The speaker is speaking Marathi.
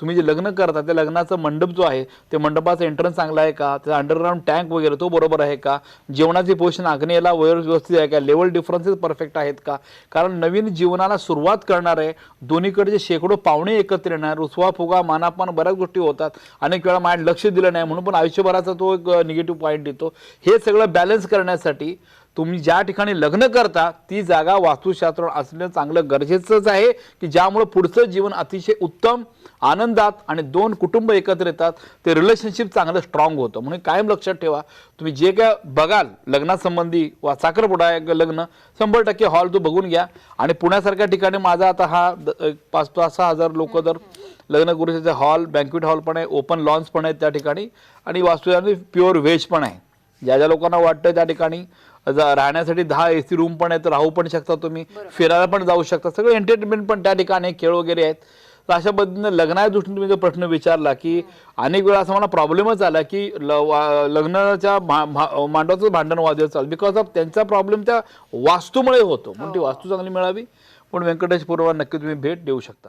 तुम्ही जे लग्न करता त्या लग्नाचं मंडप जो आहे ते मंडपाचा एंट्रन्स चांगला आहे का? त्याचा अंडरग्राऊंड टँक वगैरे तो बरोबर आहे का? जेवणाची पोषण आग्नेयाला वयर व्यवस्थित आहे का? लेवल डिफरन्सेस परफेक्ट आहेत का? कारण नवीन जीवनाला सुरुवात करणार आहे दोन्हीकडचे शेकडो पाहुणे एकत्र येणार रुसवा फुगा मानापान बऱ्याच गोष्टी होतात. अनेक वेळा माझ्या लक्ष दिलं नाही म्हणून पण आयुष्यभराचा तो एक निगेटिव्ह पॉईंट येतो. हे सगळं बॅलन्स करण्यासाठी तुम्ही ज्या ठिकाणी लग्न करता ती जागा वास्तुशास्त्र असणं चांगलं गरजेचंच आहे की ज्यामुळं पुढचं जीवन अतिशय उत्तम आनंदात आणि दोन कुटुंब एकत्र येतात ते रिलेशनशिप चांगलं स्ट्रॉंग होतं. म्हणून कायम लक्षात ठेवा तुम्ही जे काय बघाल लग्नासंबंधी वा साखरपुडा लग्न शंभर टक्के हॉल तो बघून घ्या. आणि पुण्यासारख्या ठिकाणी माझा आता हा द- पाच पाच सहा हजार लोक जर लग्न करू शकते हॉल बँक्वेट हॉल पण आहे ओपन लॉन्स पण आहेत त्या ठिकाणी. आणि वास्तू प्युअर व्हेज पण आहे. ज्या ज्या लोकांना वाटतं त्या ठिकाणी ज- राहण्यासाठी दहा ए सी रूम पण आहेत राहू पण शकता तुम्ही फिरायला पण जाऊ शकता. सगळं एंटरटेनमेंट पण त्या ठिकाणी खेळ वगैरे आहेत. तर अशा पद्धतीने लग्नाच्या दृष्टीने तुम्ही जो प्रश्न विचारला की अनेक वेळा असा मला प्रॉब्लेमच आला की ल- वा- लग्नाच्या मांडवाचं भांडण वाद चालू बिकॉज ऑफ त्यांचा प्रॉब्लेम त्या वास्तूमुळे होतो. म्हणून ती वास्तू चांगली मिळावी. पण व्यंकटेश पूर्वा नक्की तुम्ही भेट देऊ शकता.